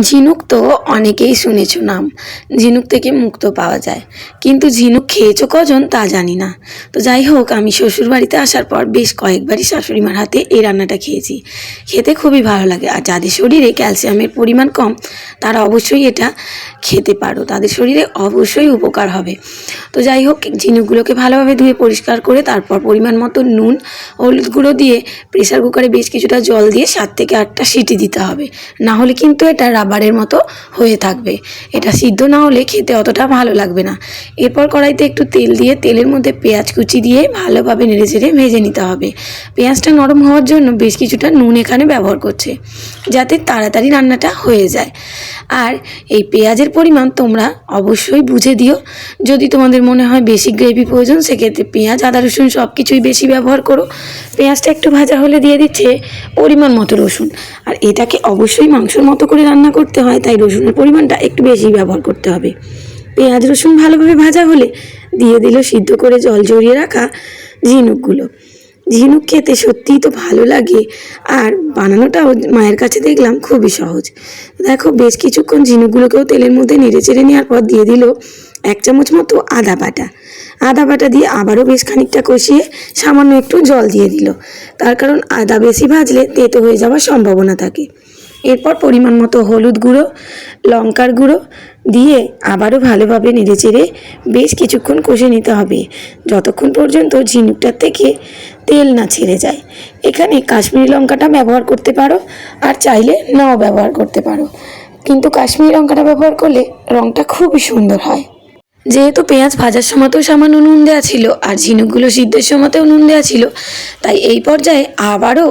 ঝিনুক তো অনেকেই শুনেছ নাম। ঝিনুক থেকে মুক্ত পাওয়া যায়। কিন্তু ঝিনুক খেয়েছো কজন তা জানি না। তো যাই হোক, আমি শ্বশুর বাড়িতে আসার পর বেশ কয়েকবারই শাশুড়ি মার হাতে এই রান্নাটা খেয়েছি। খেতে খুবই ভালো লাগে। আর যাদের শরীরে ক্যালসিয়ামের পরিমাণ কম, তারা অবশ্যই এটা খেতে পারো। তাদের শরীরে অবশ্যই উপকার হবে। তো যাই হোক, ঝিনুকগুলোকে ভালোভাবে ধুয়ে পরিষ্কার করে তারপর পরিমাণ মতো নুন, হলুদ গুঁড়ো দিয়ে প্রেসার কুকারে বেশ কিছুটা জল দিয়ে সাত থেকে আটটা সিটি দিতে হবে। না হলে কিন্তু এটা রাবারের মতো হয়ে থাকবে। এটা সিদ্ধ না হলে খেতে অতটা ভালো লাগবে না। এরপর কড়াইতে একটু তেল দিয়ে তেলের মধ্যে পেঁয়াজ কুচি দিয়ে ভালোভাবে নেড়ে চেড়ে ভেজে নিতে হবে। পেঁয়াজটা নরম হওয়ার জন্য বেশ কিছুটা নুন এখানে ব্যবহার করছে, যাতে তাড়াতাড়ি রান্নাটা হয়ে যায়। আর এই পেঁয়াজের পরিমাণ তোমরা অবশ্যই বুঝে দিও। যদি তোমাদের মনে হয় বেশি গ্রেভি প্রয়োজন, সেক্ষেত্রে পেঁয়াজ, আদা, রসুন সব কিছুই বেশি ব্যবহার করো। পেঁয়াজটা একটু ভাজা হলে দিয়ে দিচ্ছে পরিমাণ মতো রসুন। আর এটাকে অবশ্যই মাংসর মতো করে রান্না করতে হয়, তাই রসুনের পরিমাণটা একটু বেশি ব্যবহার করতে হবে। পেঁয়াজ, রসুন ভালোভাবে ভাজা হলে দিয়ে দিল সিদ্ধ করে জল জড়িয়ে রাখা ঝিনুকগুলো। ঝিনুক খেতে সত্যিই তো ভালো লাগে, আর বানানোটাও মায়ের কাছে দেখলাম খুবই সহজ। দেখো, বেশ কিছুক্ষণ ঝিনুকগুলোকেও তেলের মধ্যে নেড়ে চেড়ে নেওয়ার পর দিয়ে দিল এক চামচ মতো আদা বাটা। আদা বাটা দিয়ে আবারও বেশ খানিকটা কষিয়ে সামান্য একটু জল দিয়ে দিল। তার কারণ আদা বেশি ভাজলে তেতো হয়ে যাওয়ার সম্ভাবনা থাকে। এরপর পরিমাণ মতো হলুদ গুঁড়ো, লঙ্কার গুঁড়ো দিয়ে আবারও ভালোভাবে নেড়ে চেড়ে বেশ কিছুক্ষণ কষে নিতে হবে। যতক্ষণ পর্যন্ত ঝিনুকটার থেকে তেল না ছেড়ে যায়। এখানে কাশ্মীরি লঙ্কাটা ব্যবহার করতে পারো আর চাইলে নাও ব্যবহার করতে পারো। কিন্তু কাশ্মীরি লঙ্কাটা ব্যবহার করলে রঙটা খুবই সুন্দর হয়। যেহেতু পেঁয়াজ ভাজার সময়তেও সামান্য নুন দেওয়া ছিল আর ঝিনুকগুলো সিদ্ধের সময়তেও নুন দেওয়া ছিল, তাই এই পর্যায়ে আবারও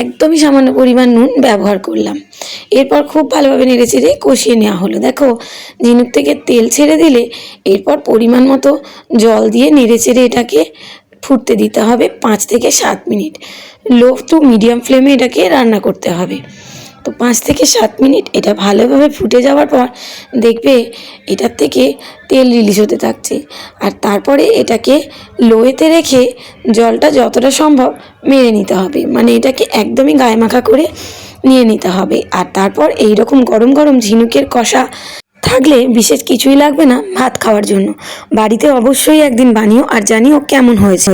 একদমই সামান্য পরিমাণ নুন ব্যবহার করলাম। এরপর খুব ভালোভাবে নেড়ে চেড়ে কষিয়ে নেওয়া হলো। দেখো, ঝিনুক থেকে তেল ছেড়ে দিলে এরপর পরিমাণ মতো জল দিয়ে নেড়ে চেড়ে এটাকে ফুটতে দিতে হবে পাঁচ থেকে সাত মিনিট। লো টু মিডিয়াম ফ্লেমে এটাকে রান্না করতে হবে। তো পাঁচ থেকে সাত মিনিট এটা ভালোভাবে ফুটে যাওয়ার পর দেখবে এটার থেকে তেল রিলিজ হতে থাকছে। আর তারপরে এটাকে লোয়েতে রেখে জলটা যতটা সম্ভব মেরে নিতে হবে। মানে এটাকে একদমই গায়ে মাখা করে নিয়ে নিতে হবে। আর তারপর এই রকম গরম গরম ঝিনুকের কষা থাকলে বিশেষ কিছুই লাগবে না ভাত খাওয়ার জন্য। বাড়িতে অবশ্যই একদিন বানিও আর জানিও কেমন হয়েছে।